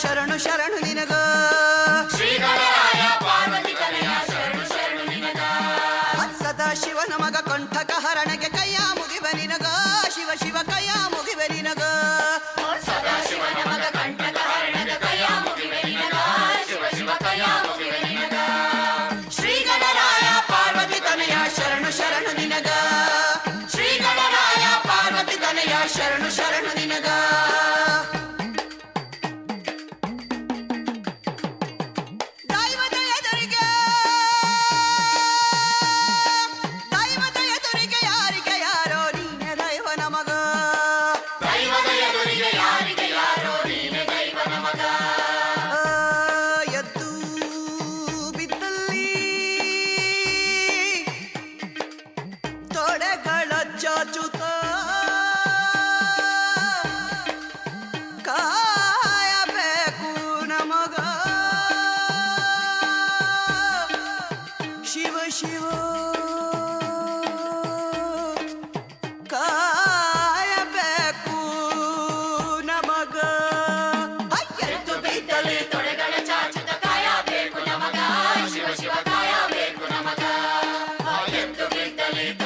शरण शरण नीनग ಕಡೆಗಳ ಚಾಚುತ ಕಾಯಬೇಕು ನಮಗ ಶಿವ ಶಿವ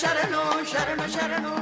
शरणो शरण शरणो